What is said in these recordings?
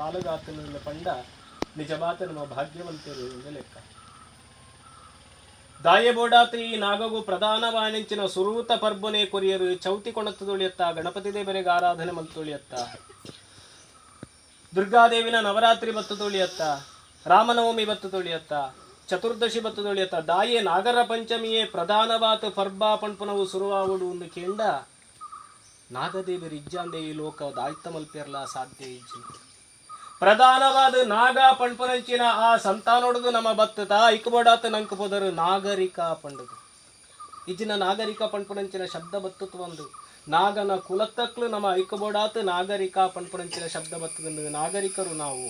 ಪಾಲುಗಾತನ ನಿಜ ಮಾತ ನಮ್ಮ ಭಾಗ್ಯವಂತರು ಎಂದು ಲೆಕ್ಕ. ದಾಯಬೋಡಾತ ಈ ನಾಗಗೂ ಪ್ರಧಾನವಾನಿಂಚಿನ ಸುರೂತ ಪರ್ಬನೆ ಕೊರಿಯರು ಚೌತಿ ಕೊಣತ್ತು ತುಳಿಯತ್ತ, ಗಣಪತಿ ದೇವರಿಗೆ ಆರಾಧನೆ ಮತ್ತು ತುಳಿಯತ್ತ. ದುರ್ಗಾದೇವಿನ ನವರಾತ್ರಿ ಬತ್ತು ತುಳಿಯತ್ತ, ರಾಮನವಮಿ ಬತ್ತು ತುಳಿಯತ್ತ, ಚತುರ್ದಶಿ ಬತ್ತು ತುಳಿಯತ್ತ. ದಾಯೆ ನಾಗರ ಪಂಚಮಿಯೇ ಪ್ರಧಾನವಾತು ಪರ್ಬಾ ಪಣ್ಪುನವು ಸುರುವಾವುಡು ಒಂದು ಕೇಂಡ ನಾಗದೇವಿ ಇಜ್ಜಾಂದೆ ಈ ಲೋಕ ದಾಯ್ತ ಮಲ್ಪಿರಲ ಸಾಧ್ಯ ಇಜ್ಜಿ. ಪ್ರಧಾನವಾದ ನಾಗ ಪಣ್ಪನಂಚಿನ ಆ ಸಂತಾನೊಡದು ನಮ್ಮ ಬತ್ತದ ಐಕಬೋಡಾತ ನಂಕ ಬೋದರು ನಾಗರಿಕ ಪಂಡದು ಇಜಿನ ನಾಗರಿಕ ಪಣ್ಪನಂಚಿನ ಶಬ್ದ ಬತ್ತತ್ ಒಂದು ನಾಗನ ಕುಲತ್ತಕ್ಲು ನಮ್ಮ ಐಕಬೋಡಾತ ನಾಗರಿಕ ಪಣ್ಪನಂಚಿನ ಶಬ್ದ ಬತ್ತದಂದು ನಾಗರಿಕರು ನಾವು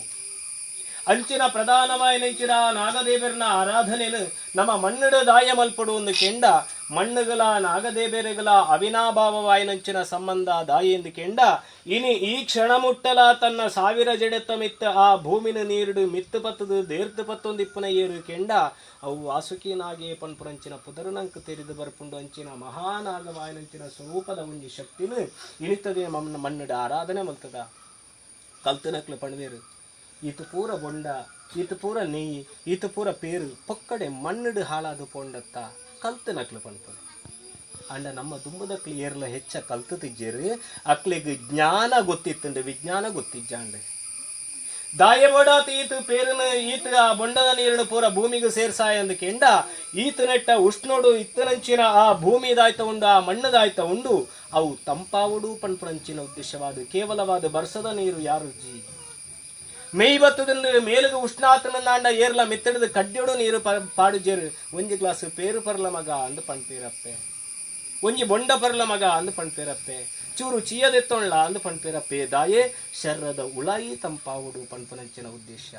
ಅಂಚಿನ ಪ್ರಧಾನವಾಯಿನಂಚಿನ ನಾಗದೇವರನ ಆರಾಧನೆನು ನಮ್ಮ ಮಣ್ಣಿಡ ದಾಯ ಮಲ್ಪಡು ಒಂದು ಕೆಂಡ, ಮಣ್ಣುಗಳ ನಾಗದೇವರುಗಳ ಅವಿನಾಭಾವವಾಯಿನಂಚಿನ ಸಂಬಂಧ ದಾಯಿ ಎಂದು ಕೆಂಡ, ಇನಿ ಈ ಕ್ಷಣ ಮುಟ್ಟಲ ತನ್ನ ಸಾವಿರ ಜಡೆತ್ತ ಮಿತ್ತ ಆ ಭೂಮಿನ ನೀರುಡು ಮಿತ್ತು ಪತ್ತದು ದೇರ್ತು ಪತ್ತೊಂದು ಇಪ್ಪನ ಏರು ಕೆಂಡ, ಅವು ವಾಸುಕಿನಾಗೆ ಪನ್ಪುರಂಚಿನ ಪುದರನಂಕ ತೆರೆದು ಬರ್ಪುಂಡು ಅಂಚಿನ ಮಹಾನಾಗವಾಯಿನಂಚಿನ ಸ್ವರೂಪದ ಒಂಜಿ ಶಕ್ತಿನು ಮಣ್ಣಿಡ ಮಣ್ಣುಡ ಆರಾಧನೆ ಮಲ್ತದ. ಕಲ್ತನಕ್ಲು ಪಣವೇರು ಈತ ಪೂರ ಬೊಂಡ ಈತ ಪೂರ ನೆಯ್ಯಿ ಈತ ಪೂರ ಪೇರು, ಪೊಕ್ಕಡೆ ಮಣ್ಣಡು ಹಾಳಾದು ಪೊಂಡತ್ತ ಕಲ್ತು ನಕ್ಲು ಪಂಪು ಅಂಡ ನಮ್ಮ ದುಂಬದಕ್ಲು ಏರ್ಲ ಹೆಚ್ಚ ಕಲ್ತು ತಿಜ್ಜೇರು, ಅಕ್ಲಿಗೆ ಜ್ಞಾನ ಗೊತ್ತಿತ್ತಂಡು, ವಿಜ್ಞಾನ ಗೊತ್ತಿಜ್ಜಾಂಡು. ದಾಯಬೋಡಾತ ಈತು ಪೇರನ ಈತ ಆ ಬೊಂಡದ ನೀರನ್ನು ಪೂರ ಭೂಮಿಗೆ ಸೇರ್ಸಾಯ ಅಂದ ಕೆಂಡ, ಈತ ನೆಟ್ಟ ಉಷ್ಣೋಡು ಇತ್ತನಂಚಿನ ಆ ಭೂಮಿದಾಯ್ತ ಉಂಡು, ಆ ಮಣ್ಣದಾಯ್ತ ಉಂಡು, ಅವು ತಂಪಾವುಡು ಪಣ್ಪಣಂಚಿನ ಉದ್ದೇಶವಾದ, ಕೇವಲವಾದ ಬರ್ಸದ ನೀರು ಯಾರು ಜಿ? ಮೇಯ್ಬತ್ತದಲ್ಲಿ ಉಷ್ಣಾತನ ನಾಂಡ ಏರ್ಲ ಮೆತ್ತಡದ ಕಡ್ಡಿಯೋಡು ನೀರು ಪ- ಪಾಡುಜೇರು ಒಂಜಿ ಗ್ಲಾಸ್ ಪೇರು ಪರ್ಲ ಮಗ ಅಂದು ಪಣ್ಪೇರಪ್ಪೆ. ಒಂಜಿ ಬೊಂಡ ಪರ್ಲ ಮಗ ಅಂದು ಪಣ್ಪೇರಪ್ಪೆ. ಚೂರು ಚೀಯದೆತ್ತೊಳ್ಳ ಅಂದು ಪಣ್ಪೇರಪ್ಪೆ. ದಾಯೆ ಶರ್ರದ ಉಳಾಯಿ ತಂಪಾವುಡು ಪಣ್ಪನಂಚಿನ ಉದ್ದೇಶ.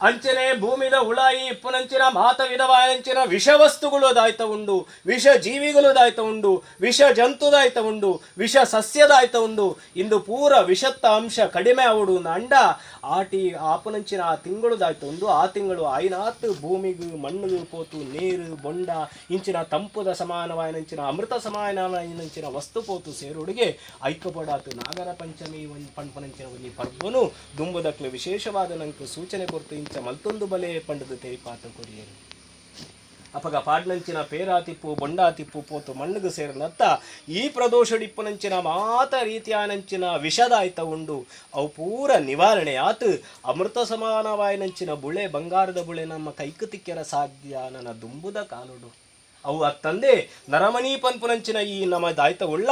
ಅಂಚನೆ ಭೂಮಿದ ಉಳಾಯಿ ಇಪ್ಪನಂಚಿನ ಮಾತ ವಿಧವಾಯಂಚಿನ ವಿಷ ವಸ್ತುಗಳು ದಾಯ್ತ ಉಂಡು ವಿಷ ಜೀವಿಗಳು ದಾಯ್ತ ಉಂಡು ವಿಷ ಜಂತುದಾಯ್ತ ಉಂಡು ವಿಷ ಸಸ್ಯದಾಯ್ತ ಉಂಡು ಇಂದು ಪೂರ ವಿಷತ್ತ ಅಂಶ ಕಡಿಮೆ ಆವುಡು ಅಂಡ ಆಟಿ ಆಪನಂಚಿನ ಆ ತಿಂಗಳು ದಾಯ್ತ ಉಂಡು. ಆ ತಿಂಗಳು ಆಯ್ನಾತ್, ಭೂಮಿಗೂ ಮಣ್ಣು ಪೋತು, ನೀರು, ಬೊಂಡ, ಇಂಚಿನ ತಂಪುದ ಸಮಾನವಾಯನಂಚಿನ ಅಮೃತ ಸಮಾನವಾಯನಂಚಿನ ವಸ್ತು ಪೋತು ಸೇರುಡಿಗೆ. ಐಕ್ಯಪಡಾತು ನಾಗರ ಪಂಚಮಿ ಪಂಪನಂಚಿನ ಒಂಜಿ ಪರ್ವನು. ದುಂಬುದಕ್ಕೆ ವಿಶೇಷವಾದ ನಂಕು ಸೂಚನೆ ಇಂಚ ಮಲ್ತೊಂದು ಬಲೆ ಪಂಡದ ತೆರಿಪಾತ ಕೊರಿಯರು. ಅಪಗ ಪಾಡ್ನಂಚಿನ ಪೇರಾತಿಪ್ಪು ಬೊಂಡಾತಿಪ್ಪು ಪೋತು ಮಣ್ಣುಗು ಸೇರಿನತ್ತ ಈ ಪ್ರದೋಷಡಿಪ್ಪನಂಚಿನ ಮಾತ ರೀತಿಯಾನಂಚಿನ ವಿಷದಾಯ್ತ ಉಂಡು. ಅವು ಪೂರ ನಿವಾರಣೆ ಆತು. ಅಮೃತ ಸಮಾನವಾಯನಂಚಿನ ಬುಳೆ, ಬಂಗಾರದ ಬುಳೆ ನಮ್ಮ ಕೈಕು ತಿಕ್ಕೆರ ಸಾಧ್ಯ ನನ್ನ ದುಂಬುದ ಕಾಲುಡು. ಅವು ಅತ್ತಂದೆ ನರಮಣಿ ಪನ್ಪುನಂಚಿನ ಈ ನಮ್ಮ ದಾಯ್ತ ಉಳ್ಳ.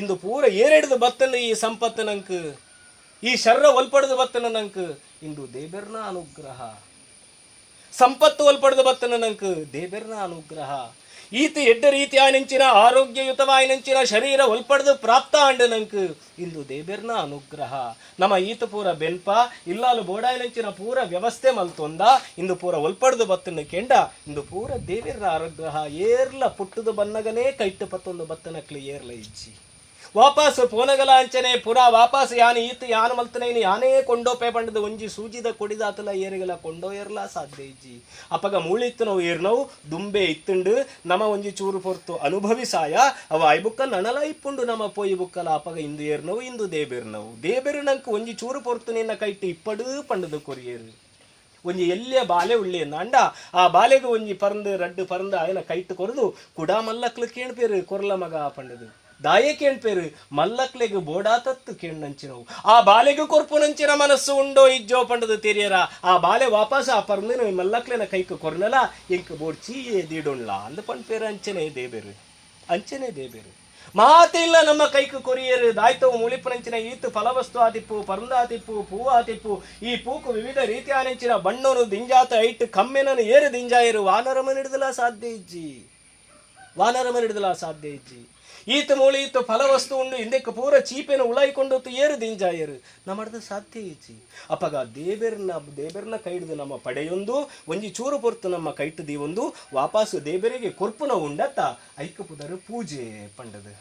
ಇಂದು ಪೂರ ಏರೆಡ್ದು ಬತ್ತನ ಈ ಸಂಪತ್ತು ನಂಕ್ ಈ ಶರ್ರ ಒಲ್ಪಡೆದು ಬತ್ತನ ನಂಕ, ಇಂದು ದೇಬೆರ್ನ ಅನುಗ್ರಹ. ಸಂಪತ್ತು ಒಲ್ಪಡೆದು ಬತ್ತನ ನಂಕ, ದೇಬೆರ್ನ ಅನುಗ್ರಹ. ಈತ ಎಡ್ಡ ರೀತಿಯಾಯನಂಚಿನ ಆರೋಗ್ಯಯುತವಾಯನಂಚಿನ ಶರೀರ ಒಲ್ಪಡೆದು ಪ್ರಾಪ್ತ ಅಂಡ ನಂಕ, ಇಂದು ದೇಬೆರ್ನ ಅನುಗ್ರಹ. ನಮ್ಮ ಈತ ಪೂರ ಬೆಲ್ಪ ಇಲ್ಲಾಲು ಬೋಡಾಯನಂಚಿನ ಪೂರ ವ್ಯವಸ್ಥೆ ಮಲ್ತೊಂದ, ಇಂದು ಪೂರ ಒಲ್ಪಡೆದು ಬತ್ತನ ಕೆಂಡ, ಇಂದು ಪೂರ ದೇವೆರ್ನ ಅನುಗ್ರಹ. ಏರ್ಲ ಪುಟ್ಟದು ಬನ್ನಗನೇ ಕೈಟ್ಟು ಪತ್ತೊಂದು ಬತ್ತನಕ್ಲಿ ಏರ್ಲ ಇಜ್ಜಿ. ವಾಪಸ್ ಪೋನಗಲ ಅಂಚನೆ ಪುರ ವಾಪಸ್ ಯಾನೆ ಈತ ಯಾನ ಮಲ್ತನೈನಿ, ಯಾನೇ ಕೊಂಡೋಪೆ ಪಂಡದ ಒಂಜಿ ಸೂಜಿದ ಕೊಡಿದಾತಲ ಏರಿಗಲ ಕೊಂಡೋ ಏರ್ಲ ಸಾಧ್ಯ ಇಜ್ಜಿ. ಅಪಗ ಮೂಳಿತ್ತು ನಾವು ಏರ್ನವು, ದುಂಬೆ ಇತ್ತುಂಡು, ನಮ ಒಂಜಿ ಚೂರು ಪೊರ್ತು ಅನುಭವಿಸಾಯ ಅವ ಐಬುಕ್ಕ ನನಲ ಇಪ್ಪುಂಡು ನಮ್ಮ ಪೋಯಿ ಬುಕ್ಕಲ, ಅಪಗ ಇಂದು ಏರ್ನವು, ಇಂದು ದೇಬೆರ್ನವು. ದೇಬೆರ್ನಂಕ್ ಒಂಜಿ ಚೂರು ಪೊರ್ತು ನಿನ್ನ ಕೈಟ್ಟು ಇಪ್ಪಡು ಪಂಡದು ಕೊರಿಯೇರು ಒಂಜಿ ಎಲ್ಲಿಯ ಬಾಲೆ ಉಳ್ಳಿ ಅಂಡ ಆ ಬಾಲೆಗೆ ಒಂಜಿ ಪರಂದು ರಡ್ಡು ಪರಂದು ಆಯನ ಕೈಟ್ಟು ಕೊರದು, ಕುಡಾ ಮಲ್ಲಕ್ಲು ಕೇಣ್ಪೇರು ಕೊರ್ಲ ಮಗ ಪಂಡದು. ದಾಯೆ ಕೇಳ್ಪೇರು, ಮಲ್ಲಕ್ಲೆಗ ಬೋಡಾತತ್ತು ಕೇಣ್ಣಂಚಿನವು ಆ ಬಾಲೆಗೆ ಕೊರ್ಪುನಂಚಿನ ಮನಸ್ಸು ಉಂಡೋ ಇಜ್ಜೋ ಪಂಡದು ತೆರಿಯರ. ಆ ಬಾಲೆ ವಾಪಸ್ ಆ ಪರಂದಿನ ಮಲ್ಲಕ್ಲೆನ ಕೈಕು ಕೊರ್ನಲ ಇಂಕ ಬೋಡ್ಚಿ ಚೀಯೆ ದೀಡುಣ್ಲ. ಅಂದ ಪಂಡ್ಪೇರು, ಅಂಚನೆ ದೇಬೇರು ಅಂಚನೆ ದೇಬೇರು. ಮಾತಿಲ್ಲ ನಮ್ಮ ಕೈಕು ಕೊರಿಯರು, ದಾಯ್ತವು ಮುಳಿಪನಂಚಿನ ಈತು ಫಲವಸ್ತು ಆತಿಪ್ಪು ಪರಂದಾತಿಪ್ಪು ಪೂ ಆತಿಪ್ಪು. ಈ ಪೂಕು ವಿವಿಧ ರೀತಿಯಾನಂಚಿನ ಬಣ್ಣನು ದಿಂಜಾತ ಐಟ್, ಕಮ್ಮೆನನು ಏರು ದಿಂಜಾಯರು. ವಾನರಮ ಹಿಡಿದಲ ಸಾಧ್ಯ ಇಜ್ಜಿ. ವಾನರಮ ಹಿಡಿದಲ ಸಾಧ್ಯ ಇಜ್ಜಿ. ಈತ ಮೂಳಿ, ಈತ ಫಲವಸ್ತು ಉಂಡು, ಹಿಂದಕ್ಕೆ ಪೂರ ಚೀಪೆನ ಉಳಾಯಿಕೊಂಡು ಏರು. ದಿಂಜಾಯರು ನಮ್ಮಡ್ದು ಸಾಧ್ಯ ಇಜ್ಜಿ ಅಪಗ ದೇಬೇರ್ನ ದೇಬೇರ್ನ ಕೈಡ್ದು ನಮ್ಮ ಪಡೆಯೊಂದು, ಒಂಜಿ ಚೂರು ಪೊರ್ತು ನಮ್ಮ ಕೈಟ್ ದೀವೊಂದು ವಾಪಾಸ್ ದೇಬೇರಿಗೆ ಕೊರ್ಪುನ ಉಂಡತ್ತ ಐಕ್ಯಪುದರು ಪುದರು ಪೂಜೆ ಪಂಡದು.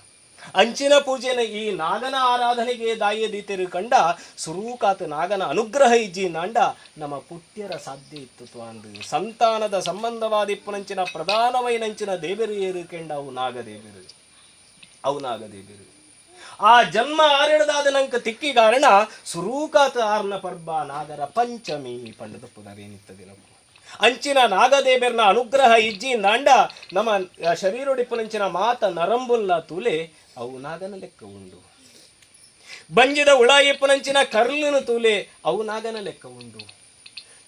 ಅಂಚಿನ ಪೂಜೆನ ಈ ನಾಗನ ಆರಾಧನೆಗೆ ದಾಯೆ ದೀತೆರು ಕಂಡ, ಸುರೂಕಾತ ನಾಗನ ಅನುಗ್ರಹ ಇಜ್ಜಿ ನಾಂಡ, ನಮ್ಮ ಪುಟ್ಯರ ಸಾಧ್ಯ ಇತ್ತು ಅಂದು ಸಂತಾನದ ಸಂಬಂಧವಾದಿಪ್ಪುನಂಚಿನ ಪ್ರಧಾನವೈನಂಚಿನ ದೇವರು ಏರು ಕೆಂಡ ಅವು ನಾಗದೇವರು ಅವು ನಾಗದೇವರು ಆ ಜನ್ಮ ಆರಿಡದಾದ ನಂಕ ತಿಕ್ಕಿ ಕಾರಣ ಸುರೂಕಾತಾರ್ನ ಪರ್ಬ ನಾಗರ ಪಂಚಮಿ ಪಂಡದ ಪುನರೇನಿತ್ತದೆ ನಮ್ಮ. ಅಂಚಿನ ನಾಗದೇವರ್ನ ಅನುಗ್ರಹ ಇಜ್ಜಿ ನಾಂಡ ನಮ್ಮ ಶರೀರೊಡಿಪ್ಪನಂಚಿನ ಮಾತ ನರಂಬುಲ್ಲ ತೂಲೆ ಅವು ನಾಗನ ಲೆಕ್ಕ ಉಂಡು. ಬಂಜಿದ ಉಳಾಯಿಪ್ಪನಂಚಿನ ಕರ್ಲಿನ ತೂಲೆ ಅವು ನಾಗನ ಲೆಕ್ಕ ಉಂಡು.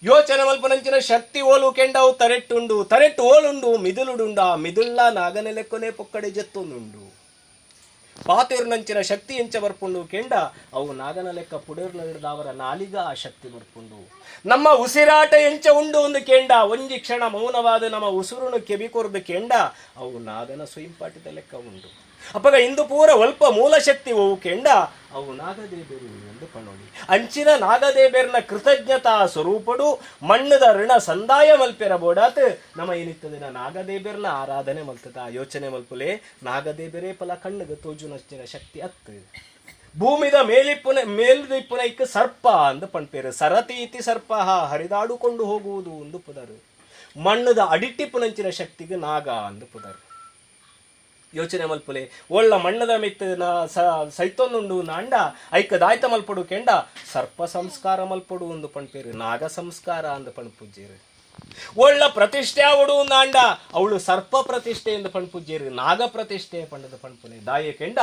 ಯೋಚನೆ ಮಲ್ಪನಂಚಿನ ಶಕ್ತಿ ಓಲು ಕೆಂಡವು ತರೆಟ್ಟುಂಡು, ತರೆಟ್ಟು ಓಲುಂಡು, ಮಿದುಲುಡುಂಡ ಮಿದುಲ್ಲ ನಾಗನ ಲೆಕ್ಕನೆ ಪೊಕ್ಕಡೆ ಜತ್ತೊಂದುಂಡು ಪಾತೇರ್ನಂಚಿನ ಶಕ್ತಿ ಎಂಚ ಬರ್ಪುಂಡು ಕೆಂಡ, ಅವು ನಾಗನ ಲೆಕ್ಕ ಪುಡೇರ್ನ ಹಿಡಿದ ಅವರ ನಾಲಿಗ ಆ ಶಕ್ತಿ ಬರ್ಪುಂಡು. ನಮ್ಮ ಉಸಿರಾಟ ಎಂಚ ಉಂಡು ಒಂದು ಕೆಂಡ, ಒಂಜಿ ಕ್ಷಣ ಮೌನವಾದ ನಮ್ಮ ಉಸಿರುನು ಕೆಬಿಕೊರ್ದು ಕೆಂಡ, ಅವು ನಾಗನ ಸ್ವಯಂಪಾಟಿದ ಲೆಕ್ಕ ಉಂಡು. ಅಪ್ಪಗ ಇಂದು ಪೂರ ಮೂಲ ಶಕ್ತಿ ಅವು ಕೆಂಡ, ಅವು ನಾಗದೇಬೇರು ಎಂದು ಪಣೋಡಿ ಅಂಚಿನ ನಾಗದೇಬೇರ್ನ ಕೃತಜ್ಞತಾ ಸ್ವರೂಪಡು, ಮಣ್ಣದ ಋಣ ಸಂದಾಯ ಮಲ್ಪೆರ ಬೋಡಾತ್ ನಮ್ಮ ಏನಿತ್ತದಿನ ನಾಗದೇಬೇರ್ನ ಆರಾಧನೆ ಮಲ್ತದ ಯೋಚನೆ ಮಲ್ಪುಲೆ, ನಾಗದೇಬೇರೆ ಫಲ ಕಣ್ಣಗ ತೋಜುನಷ್ಟಿನ ಶಕ್ತಿ ಅತ್ತ. ಭೂಮಿದ ಮೇಲಿಪ್ಪುನ ಮೇಲ್ದಿಪ್ಪುನ ಇಕ್ಕ ಸರ್ಪ ಅಂದು ಪಣ್ಪೇರು. ಸರತಿ ಇತಿ ಸರ್ಪ ಹರಿದಾಡುಕೊಂಡು ಹೋಗುವುದು ಒಂದು ಪುದರು. ಮಣ್ಣದ ಅಡಿಟ್ಟಿಪ್ಪುನಂಚಿನ ಶಕ್ತಿಗೆ ನಾಗ ಅಂದು ಪುದರು. ಯೋಚನೆ ಮಲ್ಪುಲೆ. ಒಳ್ಳ ಮಣ್ಣದ ಮಿತ್ತ ಸೈತೊಂದುಂಡು ನಾಂಡ ಐಕ ದಾಯ್ತ ಮಲ್ಪಡು ಕೆಂಡ, ಸರ್ಪ ಸಂಸ್ಕಾರ ಮಲ್ಪಡು ಒಂದು ಪಣ್ಪೇರು, ನಾಗ ಸಂಸ್ಕಾರ ಅಂದ ಪಣ್ಪುಜ್ಜೇರು. ಒಳ್ಳ ಪ್ರತಿಷ್ಠೆ ಅವಡು ನಾಂಡ, ಅವಳು ಸರ್ಪ ಪ್ರತಿಷ್ಠೆ ಎಂದು ಪಣ್ಪುಜ್ಜೇರು, ನಾಗ ಪ್ರತಿಷ್ಠೆ ಪಂಡದ ಪಣ್ಪುಲೆ. ದಾಯ ಕೆಂಡ,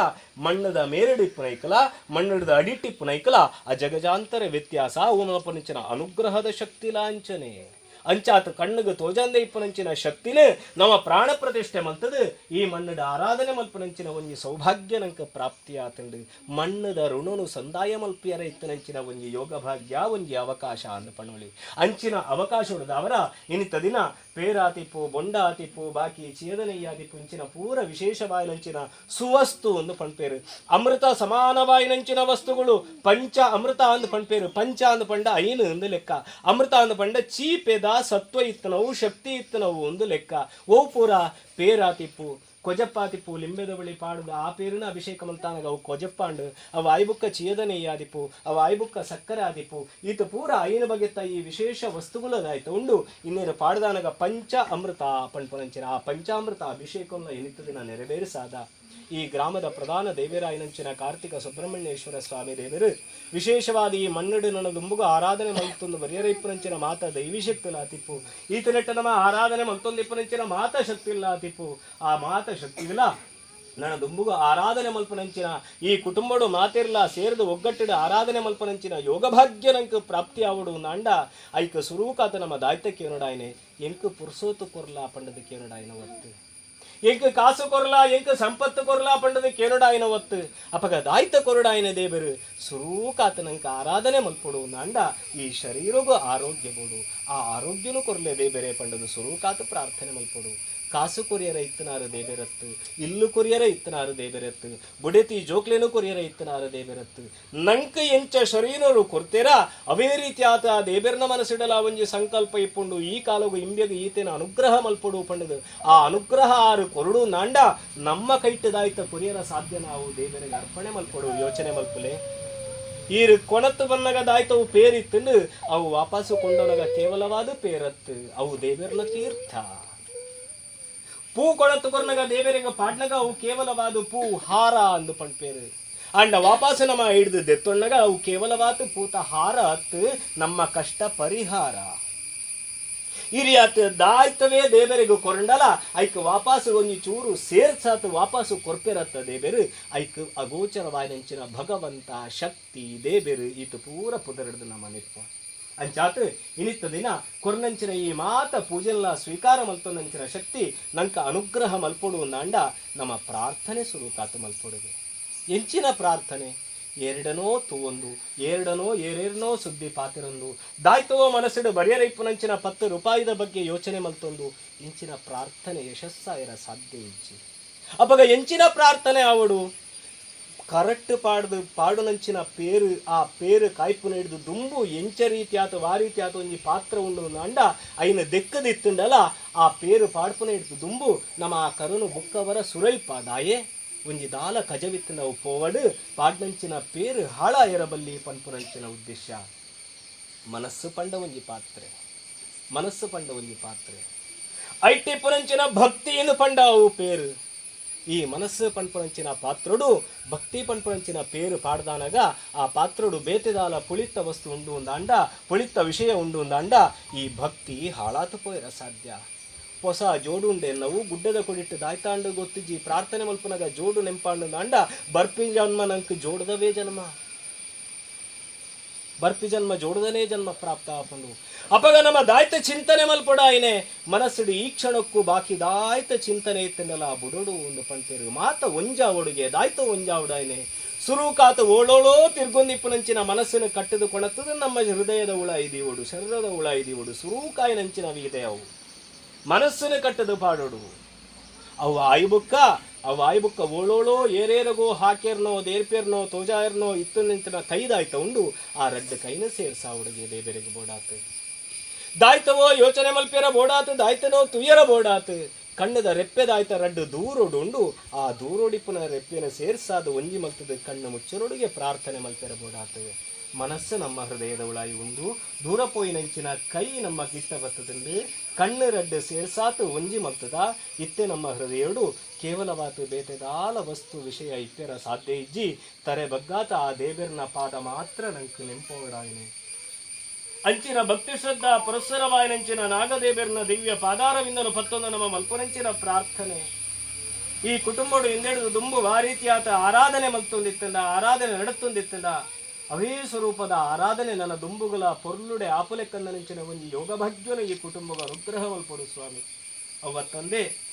ಮಣ್ಣದ ಮೇರಡಿಪ್ಪು ನೈಕಲ, ಮಣ್ಣದ ಅಡಿಟಿಪ್ಪು ನೈಕಲ ಆ ಜಗಜಾಂತರ ವ್ಯತ್ಯಾಸ ಓಮಪನಿಂಚಿನ ಅನುಗ್ರಹದ ಶಕ್ತಿ ಲಾಂಛನೆ. ಅಂಚಾತ ಕಣ್ಣಿಗೆ ತೋಜಂದೆ ಇಪ್ಪನಂಚಿನ ಶಕ್ತಿನೇ ನಮ್ಮ ಪ್ರಾಣ ಪ್ರತಿಷ್ಠೆ ಮಂತದು. ಈ ಮಣ್ಣದ ಆರಾಧನೆ ಮಲ್ಪನಂಚಿನ ಒಂಜಿ ಸೌಭಾಗ್ಯ ನಂಕ ಪ್ರಾಪ್ತಿ ಆತಂಡು ಮಣ್ಣದ ಋಣನು ಸಂದಾಯ ಮಲ್ಪಿಯರ ಇತ್ತನಂಚಿನ ಒಂಜಿ ಯೋಗ ಭಾಗ್ಯ ಒಂಜಿ ಅವಕಾಶ ಅಂದ ಪಣೋಳಿ ಅಂಚಿನ ಅವಕಾಶ ಉಳಿದ ಅವರ ಇನ್ನಿತ್ತ ದಿನ ಪೇರಾತಿಪ್ಪು ಬೊಂಡಾತಿಪ್ಪು ಬಾಕಿ ಚೇದನೆಯಾದಿಪ್ಪು ಇಂಚಿನ ಪೂರ ವಿಶೇಷವಾಯಿನಂಚಿನ ಸುವಸ್ತು ಒಂದು ಪಣ್ಪೇರು. ಅಮೃತ ಸಮಾನವಾಯಿನಂಚಿನ ವಸ್ತುಗಳು ಪಂಚ ಅಮೃತ ಅಂದು ಪಣ್ಪೇರು. ಪಂಚ ಅಂದು ಪಂಡ ಐನು ಅಂದು ಲೆಕ್ಕ. ಅಮೃತ ಅಂದು ಪಂಡ ಚೀಪೆದ ಸತ್ವ ಇತ್ತನವು, ಶಕ್ತಿ ಇತ್ತನವು ಒಂದು ಲೆಕ್ಕ. ಓ ಪೂರ ಪೇರಾತಿಪ್ಪು ಕೊಜಪ್ಪಾತಿಪ್ಪು ಲಿಂಬೆದ ಬಳಿ ಪಾಡುದ, ಆ ಪೇರಿನ ಅಭಿಷೇಕ ಮಂತಾನಗ ಅವು ಕೊಜಪ್ಪಾಂಡು. ಅವು ಆಯ್ಬುಕ್ಕ ಚೇದನೆಯಾದಿಪ್ಪು ಅವು ಆಯ್ಬುಕ್ಕ ಸಕ್ಕರೆ ಆದಿಪ್ಪು ಈತ ಪೂರ ಐನ ಬಗೆತ್ತ ಈ ವಿಶೇಷ ವಸ್ತುಗಳದಾಯ್ತು ಉಂಡು, ಇನ್ನೇನು ಪಾಡ್ದಾನಗ ಪಂಚ ಅಮೃತ ಪಣ್ಪುನಂಚಿನ ಆ ಪಂಚಾಮೃತ ಅಭಿಷೇಕವನ್ನು ಎನಿತದಿನ ನೆರವೇರಿಸಾದ. ಈ ಗ್ರಾಮದ ಪ್ರಧಾನ ದೇವರಾಯನಂಚಿನ ಕಾರ್ತಿಕ ಸುಬ್ರಹ್ಮಣ್ಯೇಶ್ವರ ಸ್ವಾಮಿ ದೇವರು. ವಿಶೇಷವಾದ ಈ ಮನ್ನಡು ನನ್ನ ದುಂಬುಗ ಆರಾಧನೆ ಮಲ್ತೊಂದು ಬರಿಯರೈಪ್ಪನಂಚಿನ ಮಾತ ದೈವಿ ಶಕ್ತಿ ತಿಪ್ಪು. ಈತನೆಟ್ಟ ನಮ್ಮ ಆರಾಧನೆ ಮಲ್ತೊಂದು ಇಪ್ಪನಂಚಿನ ಮಾತ ಶಕ್ತಿ ತಿಪ್ಪು. ಆ ಮಾತ ಶಕ್ತಿ ಇಲ್ಲ ನನ್ನ ದುಂಬುಗ ಆರಾಧನೆ ಮಲ್ಪನಂಚಿನ ಈ ಕುಟುಂಬಡು ಮಾತಿರ್ಲ ಸೇರಿದು ಒಗ್ಗಟ್ಟಿಡ ಆರಾಧನೆ ಮಲ್ಪನಂಚಿನ ಯೋಗಭಾಗ್ಯ ನಂಕ ಪ್ರಾಪ್ತಿ ಆವಡು ನಾಂಡ. ಐಕ ಸುರೂಕಾತ ನಮ್ಮ ದಾಯಿತ ಕೇನಡಾಯನೆ. ಎಂಕ ಪುರ್ಸೋತು ಕೊರ್ಲ ಪಂಡದ ಕೇನಡಾಯನ ಒತ್ತು. ಎಂಕ ಕಾಸು ಕೊರ್ಲ, ಎಂಕ ಸಂಪತ್ತು ಕೊರ್ಲ ಪಂಡದ ಕೇನಡಾಯನ ಒತ್ತು. ಅಪಗ ದಾಯ್ತ ಕೊರಡಾಯನ ದೇವರು ಸುರೂಕಾತನಂಕ ಆರಾಧನೆ ಮಲ್ಪಡು ನಾಂಡ. ಈ ಶರೀರಗೂ ಆರೋಗ್ಯ ಬೋಡು ಆ ಆರೋಗ್ಯನೂ ಕೊರ್ಲೆ ದೇವರೇ ಪಂಡದು ಸುರೂಕಾತ ಪ್ರಾರ್ಥನೆ ಮಲ್ಪಡು. ಕಾಸು ಕೊರಿಯರ ಇತ್ತನಾರು ದೇಬೆರತ್ತು, ಇಲ್ಲು ಕೊರಿಯರ ಇತ್ತನಾರು ದೇಬೆರತ್ತು, ಬುಡೆತಿ ಜೋಕ್ಲೇನು ಕೊರಿಯರ ಇತ್ತನಾರು ದೇವೆರತ್ತು ನಂಕ ಎಂಚ ಶರೀರರು ಕೊರ್ತೆರ, ಅವೇ ರೀತಿ ಆತ ದೇವೆರ್ನ ಮನಸ್ಸಿಡಲ ಒಂಜಿ ಸಂಕಲ್ಪ ಇಪ್ಪುಂಡು, ಈ ಕಾಲಗು ಇಂಬೆಗು ಈತನ ಅನುಗ್ರಹ ಮಲ್ಪಡು ಪಂಡದು. ಆ ಅನುಗ್ರಹ ಆರು ಕೊರಡು ನಾಂಡ, ನಮ್ಮ ಕೈಟ್ಟದಾಯ್ತ ಕೊರಿಯರ ಸಾಧ್ಯ ನಾವು ದೇವರಿಗೆ ಅರ್ಪಣೆ ಮಲ್ಪಡು, ಯೋಚನೆ ಮಲ್ಪುಲೆ. ಈರು ಕೊಣತ್ತು ಬನ್ನಗ ದಾಯ್ತವು ಪೇರಿತ್ತು ಅವು ವಾಪಸ್ಸು ಕೊಂಡೊಳಗ ಕೇವಲವಾದ ಪೇರತ್ತು, ಅವು ದೇವೆರ್ನ ತೀರ್ಥ. ಪೂ ಕೊಡ ತುಕರ್ನಗ ದೇವರಿಗೆ ಪಾಡ್ನಗ ಅವು ಕೇವಲವಾದ ಪೂ ಹಾರ ಅಂದು ಪಂಡ್ಪೇರು ಅಂಡ ವಾಪಸ್ ನಮ್ಮ ಹಿಡಿದು ದೆತ್ತೊಣ್ಣಗ ಅವು ಕೇವಲವಾದ ಪೂತ ಹಾರ ಅತ್ತು ನಮ್ಮ ಕಷ್ಟ ಪರಿಹಾರ. ಹಿರಿಯಾತ ದಾಯ್ತವೇ ದೇವರಿಗೂ ಕೊರಂಡಲ, ಐಕ್ ವಾಪಸ್ ಒಂಜಿ ಚೂರು ಸೇರ್ಸಾತ್ ವಾಪಾಸು ಕೊರ್ಪೆರತ್ತ ದೇಬೇರು ಐಕ್ ಅಗೋಚರವಾಯಿನಂಚಿನ ಭಗವಂತ ಶಕ್ತಿ ದೇಬೇರು ಈತ ಪೂರ ಪುದರಡ್ದು ನಮ್ಮ ನಿಪ್ಪ. ಅಂಚಾತ್ ಇನಿತ್ತ ದಿನ ಕೊರ್ನಂಚಿನ ಈ ಮಾತ ಪೂಜೆಲ್ಲ ಸ್ವೀಕಾರ ಮಲ್ತೊಂದಂಚಿನ ಶಕ್ತಿ, ನಂಕ ಅನುಗ್ರಹ ಮಲ್ಪೊಡು ನಾಂಡ ನಮ್ಮ ಪ್ರಾರ್ಥನೆ ಸುರುಕಾತ ಮಲ್ಪೊಡುಗೆ ಎಂಚಿನ ಪ್ರಾರ್ಥನೆ? ಎರಡನೋ ತೂವೊಂದು, ಎರಡನೋ ಏರೇರ್ನೋ ಸುದ್ದಿ ಪಾತಿರೊಂದು ದಾಯ್ತವೋ ಮನಸ್ಸಿಡು ಬರಿಯರೈಪುನಂಚಿನ ಪತ್ತು ರೂಪಾಯಿದ ಬಗ್ಗೆ ಯೋಚನೆ ಮಲ್ತೊಂದು, ಇಂಚಿನ ಪ್ರಾರ್ಥನೆ ಯಶಸ್ಸಾಯರ ಸಾಧ್ಯ ಇಜ್ಜಿ ಅಪಗ ಎಂಚಿನ ಪ್ರಾರ್ಥನೆ ಆವಡು? ಕರೆಕ್ಟ್ ಪಾಡ್ದು ಪಾಡುನಂಚಿನ ಪೇರು, ಆ ಪೇರು ಕಾಯ್ಪುನ ಹಿಡಿದು ದುಂಬು ಎಂಚ ರೀತಿಯಾತ, ವಾ ಆತ ಒಂಜಿ ಪಾತ್ರ ಉಂಡು ಅಂಡ ಐನ ದೆಕ್ಕದಿತ್ತುಂಡಲ, ಆ ಪೇರು ಪಾಡ್ಪುನ ಹಿಡಿದು ದುಂಬು ನಮ್ಮ ಆ ಕರುನು ಬುಕ್ಕವರ ಸುರೈಪ ದಾಯೆ. ಒಂಜಿ ದಾಲ ಕಜವಿತ್ತಿನ ಪೋವಡು ಪಾಡ್ನಂಚಿನ ಪೇರು ಹಾಳ ಎರಬಲ್ಲಿ ಪನ್ಪುನಂಚಿನ ಉದ್ದೇಶ. ಮನಸ್ಸು ಪಂಡ ಒಂಜಿ ಪಾತ್ರೆ. ಮನಸ್ಸು ಪಂಡ ಒಂಜಿ ಪಾತ್ರೆ. ಐಟಿ ಪುನಂಚಿನ ಭಕ್ತಿ ಎಂದು ಪಂಡ ಅವು ಪೇರು. ఈ మనస్సు పన్పొంచిన పాత్రుడు భక్తి పన్పొంచిన పేరు పాడదానగా ఆ పాత్రుడు ಬೇತೆದಾಲ ಪುಳಿತ ವಸ್ತು ಉಂಡು ಅಂದ ಪುಳಿತ ವಿಷಯ ಉಂಡು ಅಂದ ಈ ಭಕ್ತಿ ಹಾಳಾತು ಪೋಯಿರ ಸಾಧ್ಯ ಹೊಸ ಜೋಡುಂಡೆ ನಾವು ಗುಡ್ಡದ ಕೊಡಿಟ್ಟು ದಾಯ್ತಾಂಡು ಗೊತ್ತಿಜ್ಜಿ ಪ್ರಾರ್ಥನೆ ಮಲ್ಪನಾಗ ಜೋಡು ನೆಂಪಾಂಡು ಅಂಡ ಬರ್ಪಿ ಜನ್ಮ ನಂಕ್ ಜೋಡದವೇ ಜನ್ಮ ಬರ್ಪಿ ಜನ್ಮ ಜೋಡದನೇ ಜನ್ಮ ಪ್ರಾಪ್ತ ಆಪಂಡು. ಅಪಗ ನಮ್ಮ ದಾಯ್ತ ಚಿಂತನೆ ಮಲ್ಪಡ ಆಯ್ನೆ ಮನಸ್ಸುಡು ಈ ಕ್ಷಣಕ್ಕೂ ಬಾಕಿ ದಾಯ್ತ ಚಿಂತನೆ ಇತ್ತನಲ್ಲ ಬುಡೋಡು ಒಂದು ಪಂಟೇರು ಮಾತ ಒಂಜ ಒಡುಗೆ, ದಾಯ್ತ ಒಂಜ ಉಡಾಯ್ನೆ ಸುರುಕಾತ ಓಳೋಳೋ ತಿರ್ಗೊಂದಿಪ್ಪುನಂಚಿನ ಮನಸ್ಸಿನ ಕಟ್ಟದು ಕೊಣತ್ತದ ನಮ್ಮ ಹೃದಯದ ಉಳ ಇದೀವಡು ಶರೀರದ ಉಳ ಇದೀವಡು ಸುರೂಕಾಯಿನಂಚಿನ ಇದೆ ಅವು ಮನಸ್ಸಿನ ಕಟ್ಟದು ಪಾಡೋಡು. ಅವು ಆಯ್ಬುಕ್ಕ ಅವು ಆಯ್ಬುಕ್ಕ ಓಳೋಳೋ, ಏರೇರಗೋ, ಹಾಕೇರ್ನೋ, ದೇರ್ಪೇರ್ನೋ, ತೋಜಾಯರ್ನೋ, ಇತ್ತು ನಿಂತ ಕೈದಾಯ್ತ ಉಂಡು. ಆ ರಡ್ಡ ಕೈನ ಸೇರ್ಸ ಹುಡುಗಿ ದೇಬೇರೆಗೆ ಬೋಡಾತು. ದಾಯ್ತವೋ, ಯೋಚನೆ ಮಲ್ಪೇರ ಬೋಡಾತು, ದಾಯ್ತನೋ, ತುಯ್ಯರ ಬೋಡಾತು. ಕಣ್ಣದ ರೆಪ್ಪೆದಾಯ್ತ ರಡ್ಡು ದೂರೊಡುಂಡು ಆ ದೂರೋಡಿಪ್ಪನ ರೆಪ್ಪೆನ ಸೇರ್ಸಾದ ಒಂಜಿ ಮಲ್ತದ ಕಣ್ಣು ಮುಚ್ಚರೊಡುಗೆ ಪ್ರಾರ್ಥನೆ ಮಲ್ಪೇರ ಬೋಡಾತು. ಮನಸ್ಸು ನಮ್ಮ ಹೃದಯದ ಉಳಾಯಿ ಉಂಡು. ದೂರ ಪೋಯಿನಂಚಿನ ಕೈ ನಮ್ಮ ಕಿಟ್ಟ ಕಣ್ಣು ರಡ್ಡು ಸೇರ್ಸಾತು ಒಂಜಿ ಮಗ್ತದ. ಇತ್ತೆ ನಮ್ಮ ಹೃದಯಡು ಕೇವಲವಾತು ಬೇತೆದಾಲ ವಸ್ತು ವಿಷಯ ಇತ್ತೆರ ಸಾಧ್ಯ ಇಜ್ಜಿ. ತರೆ ಬಗ್ಗಾತ ಆ ದೇವರನ ಪಾದ ಮಾತ್ರ ನಂಕು ನೆಂಪೋಡಾಯಿನಿ ಅಂಚಿನ ಭಕ್ತಿ ಶ್ರದ್ಧಾ ಪುರಸ್ಸರವಾಯಿನಂಚಿನ ನಾಗದೇವರನ ದಿವ್ಯ ಪಾದಾರವಿಂದನು ಪತ್ತೊಂದು ನಮ್ಮ ಮಲ್ಪನಂಚಿನ ಪ್ರಾರ್ಥನೆ. ಈ ಕುಟುಂಬಡು ಹಿಂದೆಡಿದು ದುಂಬು ಆ ರೀತಿಯಾದ ಆರಾಧನೆ ಮಲ್ತೊಂದಿತ್ತಲ್ಲ ಆರಾಧನೆ ನಡತ್ತೊಂದಿತ್ತಂಡ ಅವೇ ಸ್ವರೂಪದ ಆರಾಧನೆ ನನ್ನ ದುಂಬುಗಳ ಪೊರ್ಲುಡೆ ಆಪುಲೆ ಕನ್ನನಿಂಚಿನ ಒಂದು ಯೋಗ ಭಾಗ್ಯನ ಈ ಕುಟುಂಬದ ಅನುಗ್ರಹ ಸ್ವಾಮಿ. ಅವ ಅವತ್ತಂದೇ